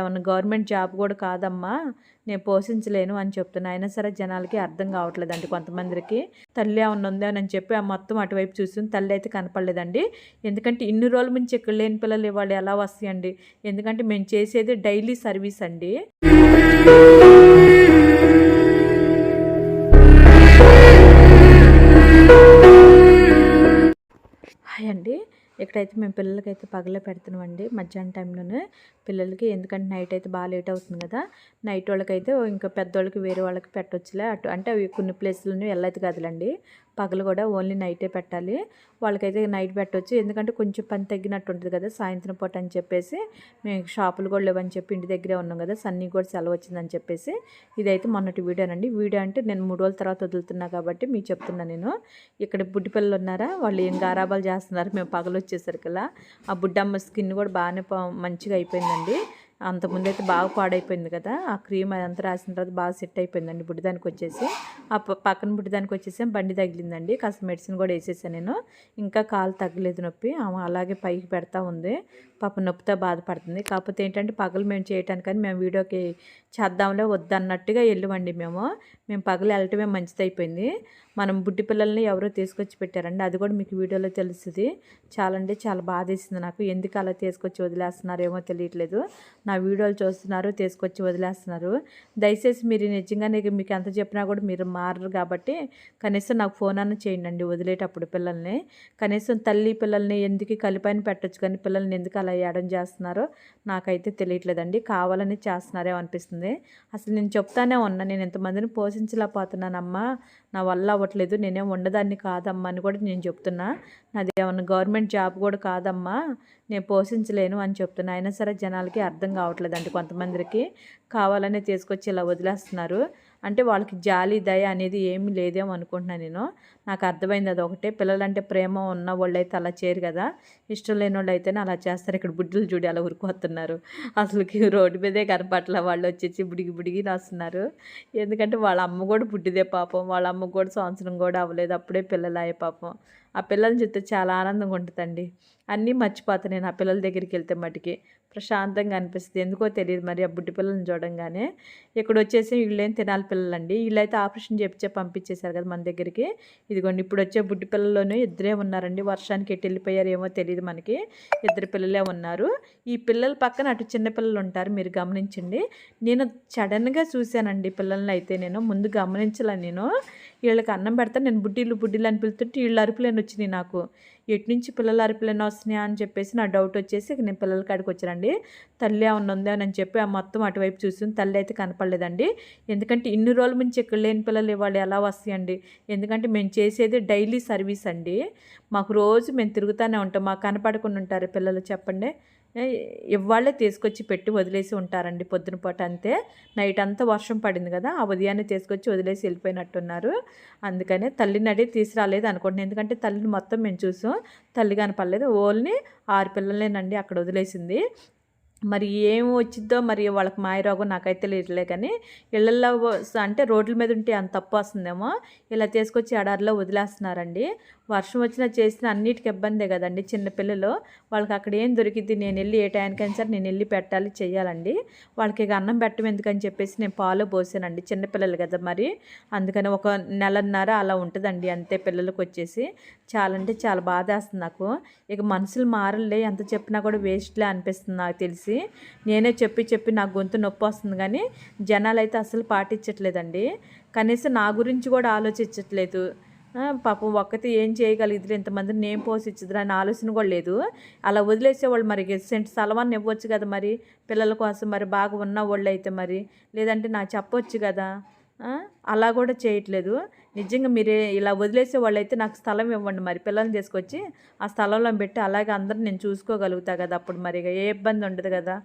ఏమన్నా government job కూడా కాదమ్మా నేను పోషించలేను అని చెప్తున్నా. అయినా సరే జనాలకి అర్థం కావట్లేదండి కొంతమందికి. తల్లి ఏమన్నా ఉందా అని చెప్పి ఆ మొత్తం అటువైపు చూస్తుంది. తల్లి అయితే కనపడలేదండి. ఎందుకంటే ఇన్ని రోజుల నుంచి ఇక్కడ లేని పిల్లలు ఇవాళ ఎలా వస్తాయండి? ఎందుకంటే మేము చేసేది డైలీ సర్వీస్ అండి. హాయ్ అండి. ఇక్కడైతే మేము పిల్లలకైతే పగలే పెడుతున్నామండి. మధ్యాహ్నం టైంలోనే పిల్లలకి ఎందుకంటే నైట్ అయితే బాగా లేట్ అవుతుంది కదా. నైట్ వాళ్ళకైతే ఇంకా పెద్దోళ్ళకి వేరే వాళ్ళకి పెట్టొచ్చులే. అటు అంటే అవి కొన్ని ప్లేస్లను వెళ్ళైతే కదలండి. పగలు కూడా ఓన్లీ నైటే పెట్టాలి. వాళ్ళకైతే నైట్ పెట్టవచ్చు ఎందుకంటే కొంచెం పని తగ్గినట్టు ఉంటుంది కదా సాయంత్రం పూట అని చెప్పేసి మేము షాపులు కూడా లేవని చెప్పి ఇంటి దగ్గరే ఉన్నాం కదా సన్నీ కూడా సెలవు వచ్చిందని చెప్పేసి ఇదైతే మొన్నటి వీడియోనండి. వీడియో అంటే నేను మూడు రోజుల తర్వాత వదులుతున్నా కాబట్టి మీకు చెప్తున్నా నేను. ఇక్కడ బుడ్డి పిల్లలు ఉన్నారా? వాళ్ళు ఏం గారాబాలు చేస్తున్నారు? మేము పగలు వచ్చేసరికల్లా ఆ బుడ్డమ్మ స్కిన్ కూడా బాగానే మంచిగా అయిపోయిందండి. అంతకుముందు అయితే బాగా పాడైపోయింది కదా ఆ క్రీమ్ అదంతా రాసిన తర్వాత బాగా సెట్ అయిపోయిందండి బుడ్డిదానికి వచ్చేసి ఆ పక్కన బుడ్డిదానికి వచ్చేసి బండి తగిలిందండి కాస్త మెడిసిన్ కూడా వేసేసాను నేను. ఇంకా కాలు తగ్గలేదు నొప్పి ఆమె అలాగే పైకి పెడతా ఉంది. పాప నొప్పితో బాధపడుతుంది. కాకపోతే ఏంటంటే పగలు మేము చేయటానికని మేము వీడియోకి చేద్దాంలే వద్దన్నట్టుగా వెళ్ళమండి మేము. మేము పగలు వెళ్ళటమే మంచిది అయిపోయింది మనం బుడ్డి పిల్లల్ని ఎవరో తీసుకొచ్చి పెట్టారండి. అది కూడా మీకు వీడియోలో తెలుస్తుంది. చాలా అంటే చాలా బాధేసింది నాకు. ఎందుకు అలా తీసుకొచ్చి వదిలేస్తున్నారేమో తెలియట్లేదు. నా వీడియోలు చూస్తున్నారు తీసుకొచ్చి వదిలేస్తున్నారు. దయచేసి మీరు నిజంగానే మీకు ఎంత చెప్పినా కూడా మీరు మారరు కాబట్టి కనీసం నాకు ఫోన్ అన్న చేయండి అండి వదిలేటప్పుడు పిల్లల్ని. కనీసం తల్లి పిల్లల్ని ఎందుకు కలిపైన పెట్టచ్చు కానీ పిల్లల్ని ఎందుకు అలా ఏడం చేస్తున్నారో నాకైతే తెలియట్లేదండి. కావాలని చేస్తున్నారేమో అనిపిస్తుంది. అసలు నేను చెప్తానే ఉన్నా. నేను ఎంతమందిని పోషించలేకపోతున్నానమ్మా. నా వల్ల అవ్వట్లేదు నేనేం ఉండదాన్ని కాదమ్మా అని కూడా నేను చెప్తున్నా. నాది ఏమన్నా గవర్నమెంట్ జాబ్ కూడా కాదమ్మా నేను పోషించలేను అని చెప్తున్నా. అయినా సరే జనాలకి అర్థం కావట్లేదండి కొంతమందికి. కావాలనే తీసుకొచ్చి ఇలా వదిలేస్తున్నారు. అంటే వాళ్ళకి జాలి దయ అనేది ఏమీ లేదేమో అనుకుంటున్నాను నేను. నాకు అర్థమైంది అది ఒకటే. పిల్లలంటే ప్రేమ ఉన్న వాళ్ళు అయితే అలా చేయరు కదా. ఇష్టం లేని వాళ్ళు అయితేనే అలా చేస్తారు. ఇక్కడ బుడ్డులు చూడి అలా ఉరికొస్తున్నారు అసలుకి రోడ్డు మీదే కనపట్ల వాళ్ళు వచ్చేసి బుడిగి బుడిగి రాస్తున్నారు. ఎందుకంటే వాళ్ళ అమ్మ కూడా బుడ్డిదే పాపం. వాళ్ళ అమ్మ కూడా సంవత్సరం కూడా అవ్వలేదు. అప్పుడే పిల్లలు అయ్యే పాపం. ఆ పిల్లల్ని చూస్తే చాలా ఆనందంగా ఉంటుందండి. అన్నీ మర్చిపోతాను నేను ఆ పిల్లల దగ్గరికి వెళ్తే మటుకి. ప్రశాంతంగా అనిపిస్తుంది. ఎందుకో తెలియదు మరి ఆ బుడ్డి పిల్లల్ని చూడంగానే. ఇక్కడ వచ్చేసి వీళ్ళేం తినాలి పిల్లలండి. వీళ్ళైతే ఆపరేషన్ చేపించే పంపించేశారు కదా మన దగ్గరికి. ఇదిగోండి ఇప్పుడు వచ్చే బుడ్డి పిల్లల్లోనే ఇద్దరే ఉన్నారండి. వర్షానికి ఎటు వెళ్ళిపోయారు ఏమో తెలియదు మనకి. ఇద్దరు పిల్లలే ఉన్నారు. ఈ పిల్లల పక్కన అటు చిన్న పిల్లలు ఉంటారు. మీరు గమనించండి. నేను సడన్గా చూశానండి పిల్లల్ని అయితే నేను. ముందు గమనించలే నేను. వీళ్ళకి అన్నం పెడతాను నేను బుడ్డీలు బుడ్డీలు అని పిలుతుంటే వీళ్ళు అరుపులేని వచ్చినాయి నాకు. ఎటు నుంచి పిల్లల అరుపులేని వస్తున్నాయా అని చెప్పేసి నా డౌట్ వచ్చేసి నేను పిల్లల కాడికి వచ్చానండి. తల్లి ఏమన్నా ఉందా అని చెప్పి ఆ మొత్తం అటువైపు చూస్తుంది తల్లి అయితే కనపడలేదండి. ఎందుకంటే ఇన్ని రోజుల నుంచి ఇక్కడ లేని పిల్లలు ఇవాళ ఎలా వస్తాయండి? ఎందుకంటే మేము చేసేది డైలీ సర్వీస్ అండి. మాకు రోజు మేము తిరుగుతూనే ఉంటాం. మాకు కనపడకుండా ఉంటారు పిల్లలు చెప్పండి. ఇవాళ్ళే తీసుకొచ్చి పెట్టి వదిలేసి ఉంటారండి పొద్దునపాటు అంతే. నైట్ అంతా వర్షం పడింది కదా ఆ ఉదయాన్నే తీసుకొచ్చి వదిలేసి వెళ్ళిపోయినట్టున్నారు. అందుకనే తల్లిని అడిగి తీసుకురాలేదు అనుకుంటున్నాను ఎందుకంటే తల్లిని మొత్తం మేము చూసాం. తల్లి కనపడలేదు ఓన్లీ ఆరు పిల్లలేనండి అక్కడ వదిలేసింది. మరి ఏం వచ్చిద్దో మరి వాళ్ళకి మాయరోగం నాకైతే తెలియట్లే కానీ ఇళ్ళల్లో అంటే రోడ్ల మీద ఉంటే అంత తప్పు వస్తుందేమో. ఇలా తీసుకొచ్చి ఎడారిలో వదిలేస్తున్నారండి. వర్షం వచ్చినా చేసినా అన్నిటికీ ఇబ్బందే కదండి చిన్నపిల్లలు వాళ్ళకి అక్కడ ఏం దొరికింది నేను వెళ్ళి ఏ టైంకైనా సరే నేను వెళ్ళి పెట్టాలి చేయాలండి. వాళ్ళకి ఇక అన్నం పెట్టడం ఎందుకని చెప్పేసి నేను పాలు పోసానండి చిన్నపిల్లలు కదా మరి. అందుకని ఒక నెలన్నర అలా ఉంటుందండి అంతే పిల్లలకు వచ్చేసి. చాలా అంటే చాలా బాధేస్తుంది నాకు. ఇక మనుషులు మారలే ఎంత చెప్పినా కూడా వేస్ట్లే అనిపిస్తుంది నాకు తెలిసి. నేనే చెప్పి చెప్పి నాకు గొంతు నొప్పి వస్తుంది కానీ జనాలు అయితే అసలు పాటించట్లేదండి. కనీసం నా గురించి కూడా ఆలోచించట్లేదు. పాపం ఒక్కతే ఏం చేయగలిగితే ఇంతమందిని నేను పోషించదురా అని ఆలోచన కూడా లేదు. అలా వదిలేసేవాళ్ళు మరి సెంట్ స్థలమాన్ని ఇవ్వచ్చు కదా మరి పిల్లల కోసం మరి బాగా ఉన్న వాళ్ళు అయితే మరి లేదంటే నాకు చెప్పొచ్చు కదా. అలా కూడా చేయట్లేదు. నిజంగా మీరే ఇలా వదిలేసే వాళ్ళైతే నాకు స్థలం ఇవ్వండి మరి పిల్లల్ని తీసుకొచ్చి ఆ స్థలంలో పెట్టి అలాగే అందరిని నేను చూసుకోగలుగుతా కదా అప్పుడు మరి ఏ ఇబ్బంది ఉండదు కదా.